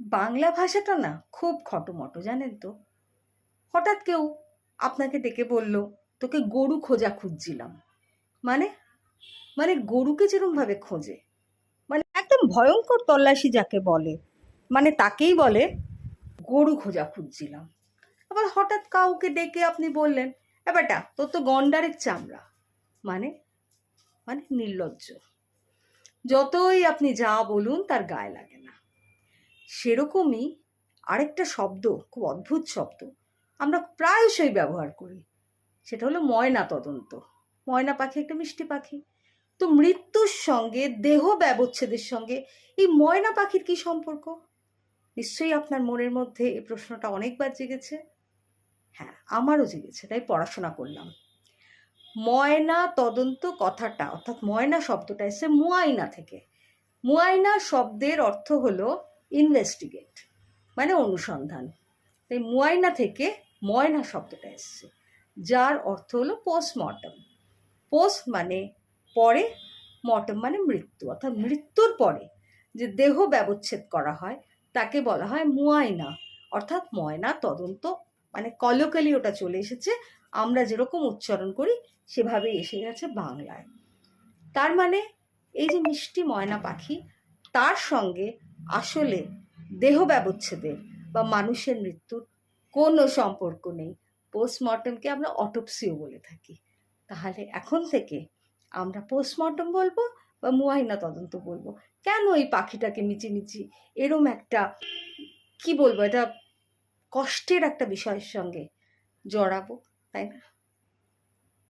বাংলা ভাষাটা না খুব খটোমটো, জানেন তো? হঠাৎ কেউ আপনাকে ডেকে বলল, তোকে গরু খোঁজা খুঁজছিলাম। মানে? মানে গরুকে যেরমভাবে খোঁজে। মানে একদম ভয়ঙ্কর তল্লাশি যাকে বলে মানে তাকেই বলে, গরু খোঁজা খুঁজছিলাম। আবার হঠাৎ কাউকে ডেকে আপনি বললেন, এ বেটা, তোর তো গন্ডারের চামড়া। মানে? মানে নির্লজ্জ। যতই আপনি যা বলুন, তার গায়ে লাগে সেরকমই আরেকটা শব্দ, খুব অদ্ভুত শব্দ, আমরা প্রায়শই ব্যবহার করি। সেটা হলো ময়না তদন্ত। ময়না পাখি একটা মিষ্টি পাখি। তো মৃত্যুর সঙ্গে, দেহ ব্যবচ্ছেদের সঙ্গে এই ময়না পাখির কি সম্পর্ক? নিশ্চয়ই আপনার মনের মধ্যে এই প্রশ্নটা অনেকবার জেগেছে। হ্যাঁ আমারও জেগেছে, তাই পড়াশোনা করলাম। ময়না তদন্ত কথাটা, অর্থাৎ ময়না শব্দটা এসে মুয়াইনা থেকে। মুয়াইনা শব্দের অর্থ হলো ইনভেস্টিগেট মানে অনুসন্ধান। তাই মুয়াইনা থেকে ময়না শব্দটা এসছে, যার অর্থ হলো পোস্টমর্টম পোস্ট মানে পরে মর্টম মানে মৃত্যু, অর্থাৎ মৃত্যুর পরে যে দেহ ব্যবচ্ছেদ করা হয়, তাকে বলা হয় মুয়াইনা। অর্থাৎ ময়না তদন্ত মানে কলকালি ওটা চলে এসেছে, আমরা যেরকম উচ্চারণ করি, সেভাবেই এসে গেছে বাংলায়। তার মানে এই যে মিষ্টি ময়না পাখি তার সঙ্গে আসলে দেহ ব্যবচ্ছেদের বা মানুষের মৃত্যুর কোনো সম্পর্ক নেই। পোস্টমর্টমকে আমরা অটোপসিও বলে থাকি। তাহলে এখন থেকে আমরা পোস্টমর্টম বলব বা মুয়াইনা তদন্ত বলব? কেন এই পাখিটাকে মিচিমিচি? এরম একটা, কি বলব, এটা কষ্টের একটা বিষয়ের সঙ্গে জড়াবো, তাই না?